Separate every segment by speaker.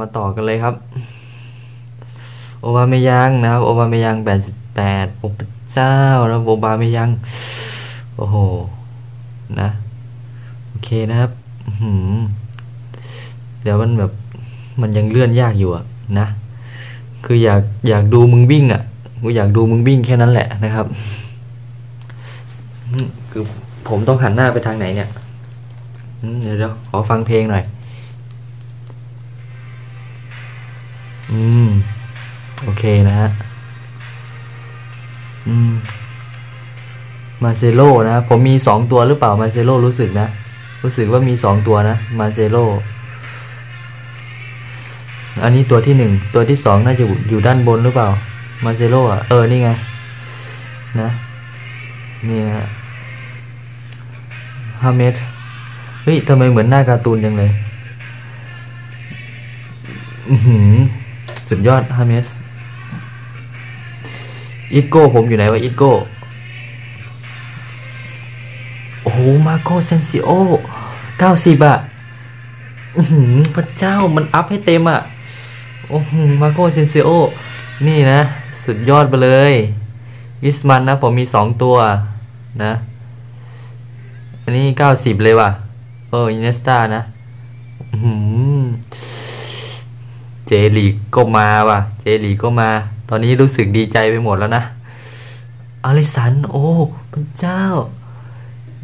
Speaker 1: มาต่อกันเลยครับ โอบาเมยังนะครับ โอบาเมยังแปดสิบแปดโอ้พระเจ้าแล้วโอบาเมยัง โอ้โห นะ โอเคนะครับหือเดี๋ยวมันแบบ มันยังเลื่อนยากอยู่อะนะ คืออยากอยากดูมึงวิ่งอะกูอยากดูมึงวิ่งแค่นั้นแหละนะครับ คือผมต้องหันหน้าไปทางไหนเนี่ย เดี๋ยวขอฟังเพลงหน่อย อืม โอเคนะฮะ อืม มาเซโลนะ ผมมีสองตัวหรือเปล่า มาเซโลรู้สึกนะ รู้สึกว่ามีสองตัวนะ มาเซโล อันนี้ตัวที่หนึ่ง ตัวที่สองน่าจะอยู่ด้านบนหรือเปล่า มาเซโลอะ เออ นี่ไง นะ นี่ฮะฮาเมดเฮ้ยทำไมเหมือนหน้าการ์ตูนจังเลย อือหือ สุดยอดฮาเมสอิโก้ผมอยู่ไหนวะอิโก้โอ้โหมาโกเซนซิโอเก้าสิบอะอือหือพระเจ้ามันอัพให้เต็มอะโอ้โหมาโกเซนซิโอนี่นะ สุดยอดไปเลยวิสมันนะ ผมมีสองตัวนะ อันนี้เก้าสิบเลยว่ะ เอออินเนสตานะ เจลีกก็มาว่ะ เจลีกก็มา ตอนนี้รู้สึกดีใจไปหมดแล้วนะอลิสัน โอ้พระเจ้า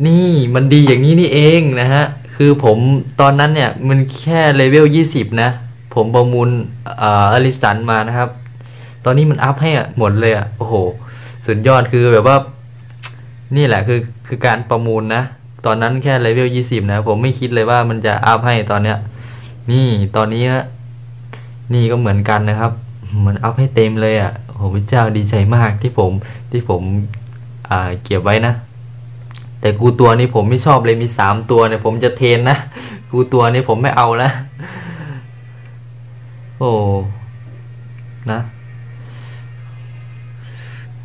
Speaker 1: นี่มันดีอย่างนี้นี่เองนะฮะ คือผมตอนนั้นเนี่ย มันแค่เลเวลยี่สิบนะ ผมประมูลออลิสันมานะครับ ตอนนี้มันอัพให้อะหมดเลยอะ โอ้โห สุดยอดคือแบบว่า นี่แหละคือคือการประมูลนะ ตอนนั้นแค่เลเวลยี่สิบนะ ผมไม่คิดเลยว่ามันจะอัพให้ตอนเนี้ย นี่ตอนนี้ นี่ก็เหมือนกันนะครับมันอัพให้เต็มเลยอะ่ะโอ้โหพระเจ้าดีใจมากที่ผมที่ผมอ่าเก็บไว้นะ แต่กูตัวนี้ผมไม่ชอบเลยมีสามตัวเนี่ยผมจะเทนนะกูตัวนี้ผมไม่เอาละโอ้นะ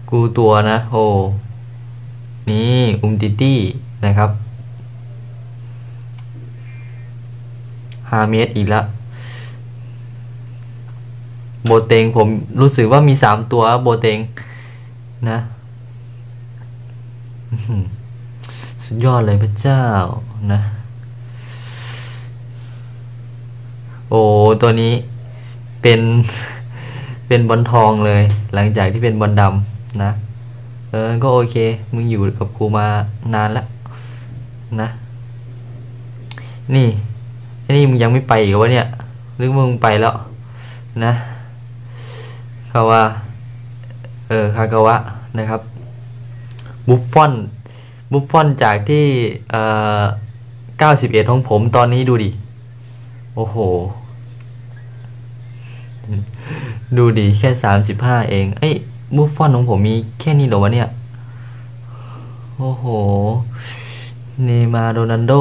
Speaker 1: กูตัวนะโอ้นี่อุมติตี้นะครับห้าเมตรอีกแล้ว โบเตงผมรู้สึกว่ามีสามตัวโบเตงนะสุดยอดเลยพระเจ้านะ โอ้ตัวนี้เป็นเป็นบอลทองเลย หลังจากที่เป็นบอลดำนะ เออ ก็โอเค มึงอยู่กับกูมานานแล้วนะ นี่ไอ้นี่มึงยังไม่ไปอีกวะเนี่ยหรือมึงไปแล้วนะ คาวาเออคากาวะนะครับบุฟฟอนบุฟฟอนจากที่เอ่อเก้าสิบเอ็ดของผมตอนนี้ดูดิ โอ้โห ดูดิ แค่สามสิบห้าเอง เอ้ยบุฟฟอนของผมมีแค่นี้เหรอวะเนี่ย โอ้โห เนมาโรนันโด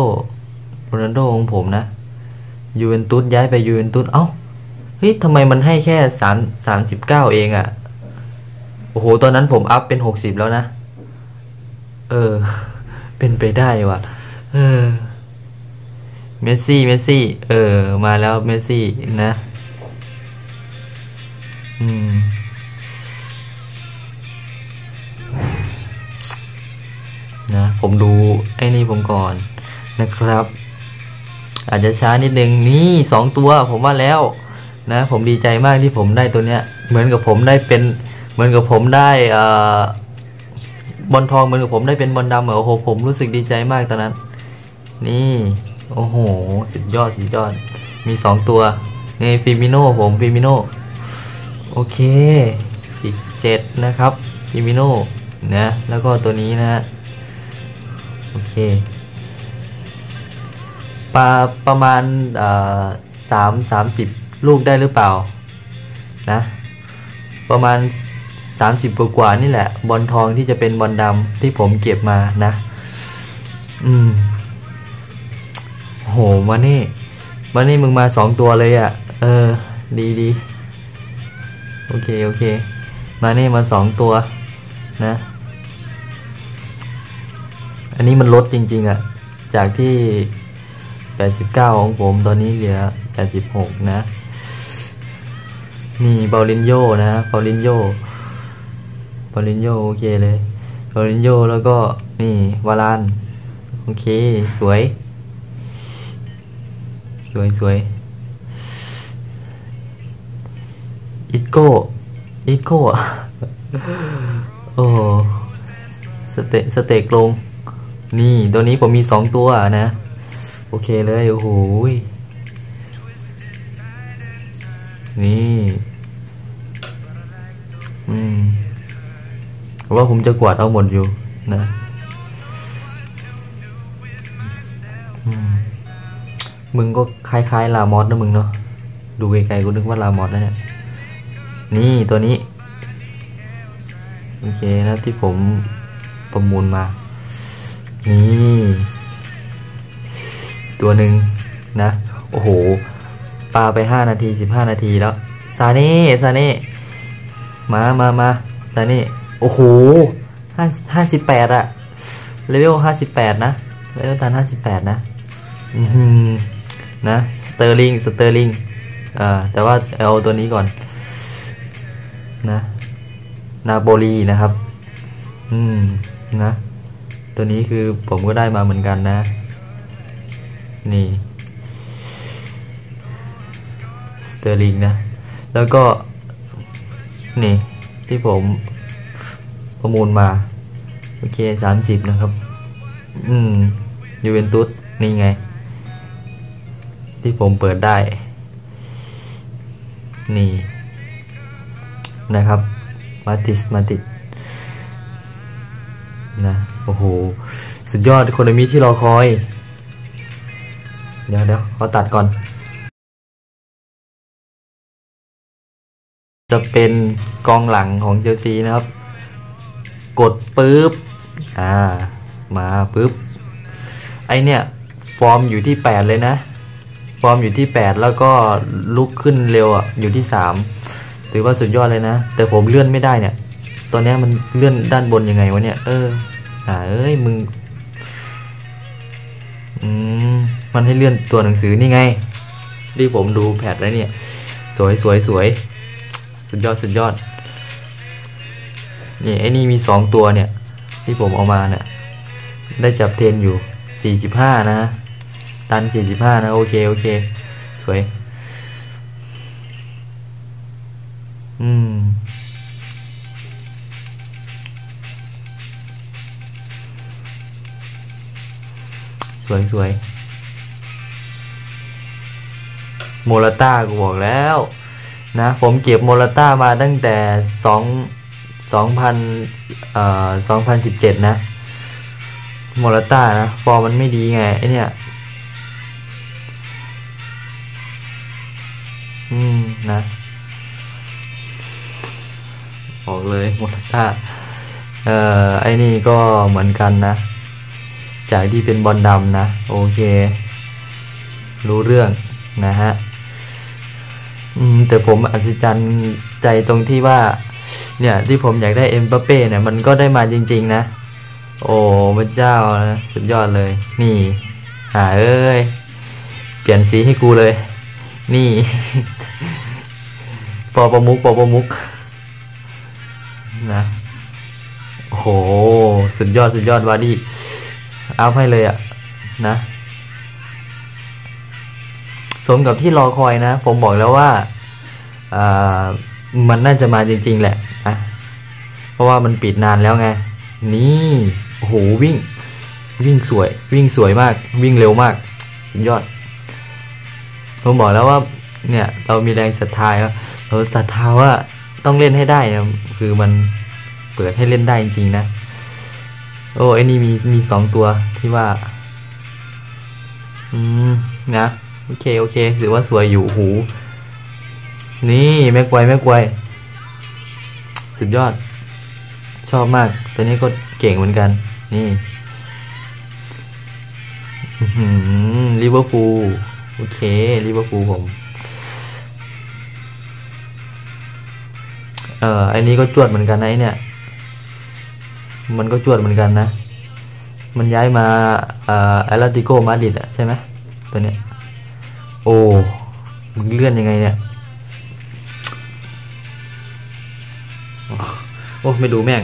Speaker 1: โรนันโดของผมนะยูเวนตุสย้ายไปยูเวนตุส เอ้า เฮ้ยทำไมมันให้แค่สามสามสิบเก้าเองอะ่ะ โอ้โห ตอนนั้นผมอัพเป็นหกสิบแล้วนะ เออ เป็นไปได้ว่ะ เออ เมสซี่ เมสซี่ เออ มาแล้วเมสซี่นะ อืม นะ ผมดูไอ้นี่ผมก่อนนะครับ อาจจะช้านิดนึง นี่สองตัวผมว่าแล้ว นะ ผมดีใจมากที่ผมได้ตัวเนี้ย เหมือนกับผมได้เป็นเหมือนกับผมได้เอ่อบอลทองเหมือนกับผมได้เป็นบอลดำเหรอโอ้โหผมรู้สึกดีใจมากตอนนั้น นี่โอ้โหสุดยอดสุดยอด มีสองตัวนี่ฟิมิโน่ผมฟิมิโน่โอเคสิบเจ็ดนะครับฟิมิโน่นะแล้วก็ตัวนี้นะโอเคปลาประมาณสามสามสิบ ลูกได้หรือเปล่านะประมาณสามสิบกว่านี่แหละ บอลทองที่จะเป็นบอลดำที่ผมเก็บมานะ อืมโหมานี่มานี่มึงมาสองตัวเลยอะ่ะ เออ ดีดีโอเค โอเค มานี่มาสองตัว นะ อันนี้มันลดจริง ๆอะ่ะ จากที่ 89 ของผมตอนนี้เหลือ 86 นะ นี่บอลินโยนะบอลินโยบอลินโยโอเคเลยบอลินโยแล้วก็นี่วาลานโอเค สวย สวยสวยอิโก้อิโก้โอ้สเตสเตกลง นี่ ตัวนี้ผมมีสองตัวนะ โอเคเลย โอ้โหยนี่ ว่าผมจะกวาดเอาหมดอยู่นะมมึงก็คล้ายๆลามอสนะมึงเนาะดูไกลๆกูนึกว่าลามอสนะเนี่ยนี่ตัวนี้ โอเคนะที่ผมประมูลมา นี่ ตัวหนึ่งนะ โอ้โหปาไปห้านาทีสิบห้านาทีแล้วซาเน่ซาเน่มามามาซาเน่ โอ้โหห้าห้าสิบแปดอะเลเวลห้าสิบแปดนะเลเวลตันห้าสิบแปดนะ อือหือนะ สเตอร์ลิง สเตอร์ลิงอ่าแต่ว่าเอาตัวนี้ก่อน นะ นาโปลีนะครับ อืม นะ ตัวนี้คือผมก็ได้มาเหมือนกันนะ นี่ สเตอร์ลิงนะ แล้วก็ นี่ ที่ผม ประมูลมา โอเคสามสิบนะครับ อืมยูเวนตุสนี่ไง ที่ผมเปิดได้ นี่นะครับ มาติสมาติดนะ โอ้โห สุดยอดคนมิที่รอคอย เดี๋ยวเดี๋ยวขอตัดก่อน จะเป็นกองหลังของเชลซีนะครับ กดปุ๊บอ่ามาปุ๊บไอเนี่ยฟอร์มอยู่ที่แปดเลยนะ ฟอร์มอยู่ที่แปดแล้วก็ลุกขึ้นเร็วอะอยู่ที่สามถือว่าสุดยอดเลยนะ แต่ผมเลื่อนไม่ได้เนี่ย ตอนนี้มันเลื่อนด้านบนยังไงวะเนี่ย เอออ่าเอ้ยมึงอืมมันให้เลื่อนตัวหนังสือนี่ไงที่ผมดูแพทแล้วเนี่ย สวยสวยสวย สุดยอดสุดยอด นี่ไอ้นี่มีสองตัวเนี่ย ที่ผมเอามาเนี่ยได้จับเทนอยู่สี่สิบห้านะ ตันสี่สิบห้านะ โอเค โอเค สวย อืม สวยสวยโมลาต้ากูบอกแล้ว นะ ผมเก็บโมลาต้ามาตั้งแต่สอง สองพันเอ่อสองพันสิบเจ็ดนะโมลาต้านะ ฟอร์มันไม่ดีไงไอเนี่ยอืมนะบอกเลยโมลาต้าเอ่อไอ้นี่ก็เหมือนกันนะ จากที่เป็นบอลดำนะ โอเค รู้เรื่องนะฮะ อืม แต่ผมอัศจรรย์ใจตรงที่ว่า เนี่ย ที่ผมอยากได้เอ็มบัปเป้เนี่ยมันก็ได้มาจริง ๆ นะ โอ้พระเจ้านะสุดยอดเลย นี่หาเอ้ย เปลี่ยนสีให้กูเลย นี่ ปอประมุกปอประมุกนะโอ้โห สุดยอดสุดยอดวาดี้อัพให้เลยอะนะ สมกับที่รอคอยนะ ผมบอกแล้วว่าอ่า มันน่าจะมาจริง ๆ แหละนะเพราะว่ามันปิดนานแล้วไง นี่โอ้โหวิ่ง วิ่งสวย วิ่งสวยมาก วิ่งเร็วมากสุดยอดผมบอกแล้วว่า เนี่ย เรามีแรงศรัทธาแล้วเราศรัทธาว่าต้องเล่นให้ได้นะคือมันเปิดให้เล่นได้จริงๆนะโอ้ไอ้นี่มีมีสองตัวที่ว่า อืมนะ โอเค โอเคถือว่าสวยอยู่หู นี่แม็กไวแม็กไวสุดยอด ชอบมาก ตัวนี้ก็เก่งเหมือนกัน นี่ลิเวอร์พูลโอเคลิเวอร์พูลผม เอ่อไอ้นี้ก็จวดเหมือนกันนะไอเนี่ย มันก็จวดเหมือนกันนะ มันย้ายมาเอ่อแอตเลติโกมาดริดอะใช่ไหมตัวเนี้ยโอ้มึงเลื่อนยังไงเนี่ย โอ้ไม่ดูแม่ง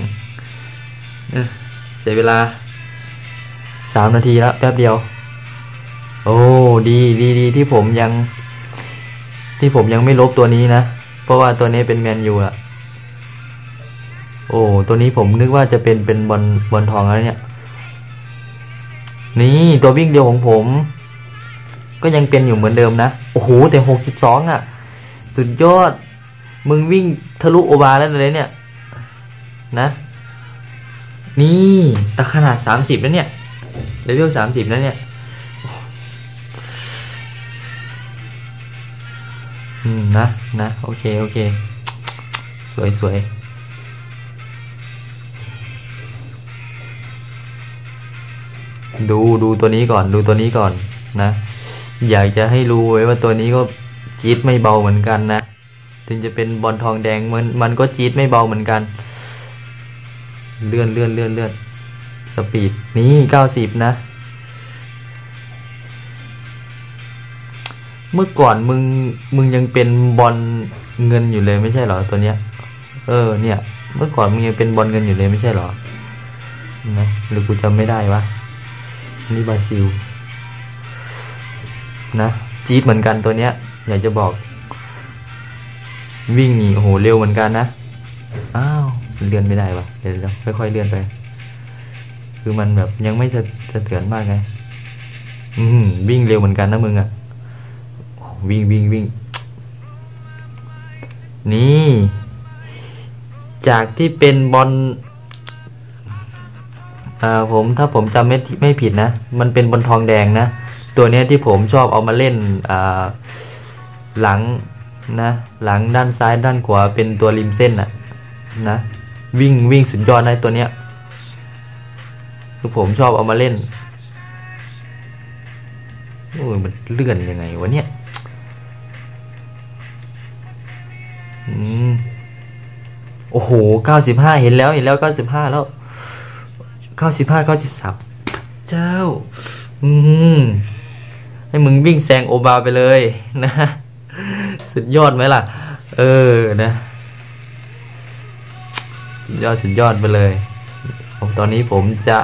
Speaker 1: เสียเวลาสามนาทีแล้วแป๊บเดียว โอ้ดีดีดีที่ผมยัง ที่ผมยังไม่ลบตัวนี้นะ เพราะว่าตัวนี้เป็นแมนยูอะโอ้ตัวนี้ผมนึกว่าจะเป็นเป็นบอลบอลทองแล้วเนี่ย นี่ตัววิ่งเดียวของผม ก็ยังเป็นอยู่เหมือนเดิมนะ โอ้โหแต่หกสิบสองอะสุดยอด มึงวิ่งทะลุโอบาแล้วเลยเนี่ย นะ นี่ต่ขนาดสามสิบแล้วเนี่ยเลเวลสามสิบแล้วเนี่ยอืมนะนะโอเค โอเค สวยสวยดูดูตัวนี้ก่อนดูตัวนี้ก่อนนะ อยากจะให้รู้ไว้ว่าตัวนี้ก็จี๊ดไม่เบาเหมือนกันนะ ถึงจะเป็นบอลทองแดงมันมันก็จี๊ดไม่เบาเหมือนกัน เลื่อนเลื่อนเลื่อนเลื่อนสปีดนี่เก้าสิบนะ เมื่อก่อนมึงมึงยังเป็นบอลเงินอยู่เลยไม่ใช่เหรอตัวเนี้ย เออ เนี่ย เมื่อก่อนมึงยังเป็นบอลเงินอยู่เลยไม่ใช่เหรอนะหรือกูจำไม่ได้วะนี่บราซิล นะ จี๊ดเหมือนกันตัวเนี้ย อยากจะบอก วิ่งหนีโอ้โหเร็วเหมือนกันนะอ้าวเลื่อนไม่ได้วะเดี๋ยวค่อยๆเลื่อนไป คือมันแบบยังไม่จะจะเถือนมากไงอืมวิ่งเร็วเหมือนกันนะมึงอะ่ะวิ่งวิ่งวิ่ง นี่ จากที่เป็นบอลอ่าผมถ้าผมจำไม่ไม่ผิดนะ มันเป็นบอลทองแดงนะ ตัวเนี้ยที่ผมชอบเอามาเล่นอ่าหลัง นะหลังด้านซ้ายด้านขวาเป็นตัวริมเส้นอะนะวิ่งวิ่งสุดยอดนตัวเนี้ยคือผมชอบเอามาเล่นโอ้ยมันเลื่อนยังไงวะเนี่ยอืมโอ้โหเก้าสิบห้าเห็นแล้วเห็นแล้วเก้าสิบห้าแล้วเก้าสิบห้าเก้าสิบสามเจ้า อืมให้มึงวิ่งแซงโอบาไปเลยนะ สุดยอดไหมล่ะ เออนะสุดยอดสุดยอดไปเลย ผมตอนนี้ผมจะ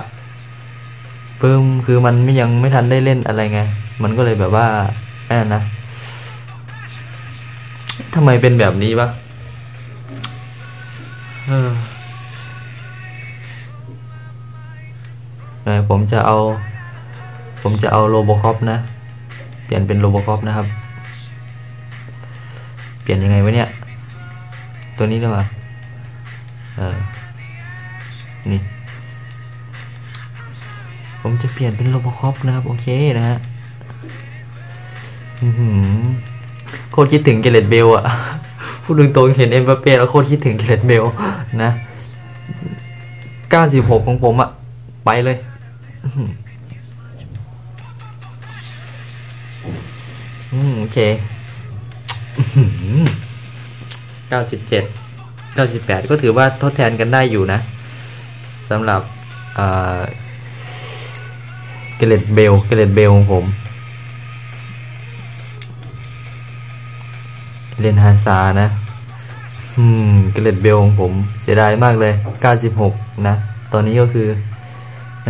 Speaker 1: เพิ่มคือมันไม่ยังไม่ทันได้เล่นอะไรไง มันก็เลยแบบว่าแค่นะทำไมเป็นแบบนี้วะเออเออผมจะเอา ผมจะเอาโรบคอปนะ เปลี่ยนเป็นโรบคอปนะครับ เปลี่ยนยังไงวะเนี่ย ตัวนี้ได้ไหมเออ นี่ ผมจะเปลี่ยนเป็นโรบคอปนะครับ โอเคนะฮะโคตรคิดถึงเกเรตเบลอะพูดตรงๆเห็นเอ็มบัปเป้แล้วโคตรคิดถึงเกเรตเบลนะเก้าสิบหกของผมอะไปเลยอืมโอเค เก้าสิบเจ็ดเก้าสิบแปดก็ถือว่าทดแทนกันได้อยู่นะสำหรับเกเลตเบลเกเลตเบลของผมเลนฮาซานะ อืม เกเลตเบลของผม เสียดายมากเลยเก้าสิบหกนะ ตอนนี้ก็คืออ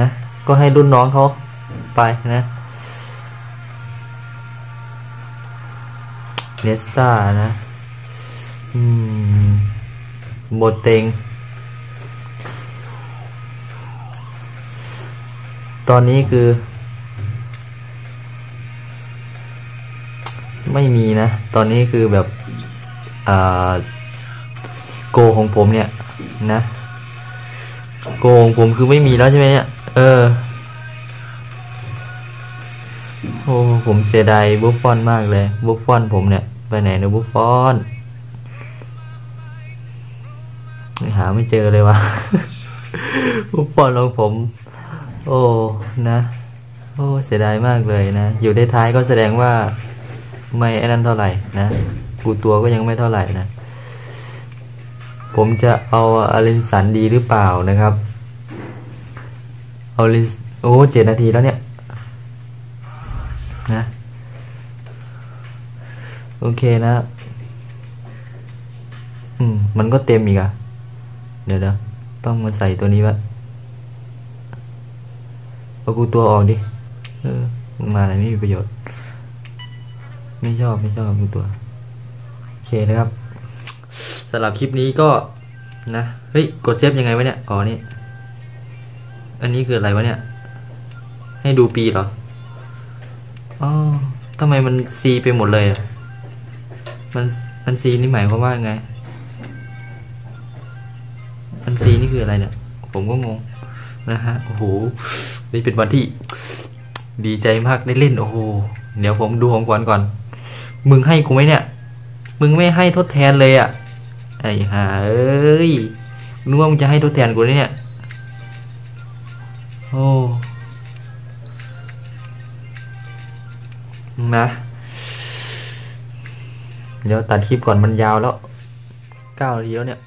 Speaker 1: นะ ก็ให้รุ่นน้องเขาไปนะ เนสตานะอืมโบเตง ตอนนี้คือ ไม่มีนะ ตอนนี้คือแบบโกของผมเนี่ย นะ โกของผมคือไม่มีแล้วใช่ไหมเนี่ย เออ โอ้ผมเสียดายบุฟฟอนมากเลย บุฟฟอนผมเนี่ย ไปไหนนะบุฟฟอนหาไม่เจอเลยวะบุฟฟอนของผม โอ้นะ โอ้เสียดายมากเลยนะ อยู่ได้ท้ายก็แสดงว่า ไม่ไอ้นั่นเท่าไหร่นะกูตัวก็ยังไม่เท่าไหร่นะ ผมจะเอาอลินสันดีหรือเปล่านะครับ เอาลินโอ้เจ็ดนาทีแล้วเนี่ย นะ โอเคนะ อืม มันก็เต็มอีกอะเดี๋ยวเดี๋ยวต้องมาใส่ตัวนี้วะเอากูตัวออกดิ เออ มาอะไรไม่มีประโยชน์ ไม่ชอบไม่ชอบกูตัว โอเคนะครับสำหรับคลิปนี้ก็นะ เฮ้ย กดเซฟยังไงวะเนี่ย อ๋อ นี่ อันนี้คืออะไรวะเนี่ย ให้ดูปีเหรอ อ๋อทำไมมันซีไปหมดเลยอะ มันมันซีนี่หมายความว่าไงมันซีนี่คืออะไรเนี่ย ผมก็งงนะฮะโอ้โหนี่เป็นวันที่ ดีใจมากได้เล่นโอ้โหเดี๋ยวผมดูของขวัญก่อน มึงให้กูไหมเนี่ย มึงไม่ให้ทดแทนเลยอะไอ้ห่าเอ้ยนึกว่ามึงจะให้ทดแทนกูเนี่ยโอ้นะ เดี๋ยวตัดคลิปก่อนมันยาวแล้วเก้าเลี้ยวเนี่ย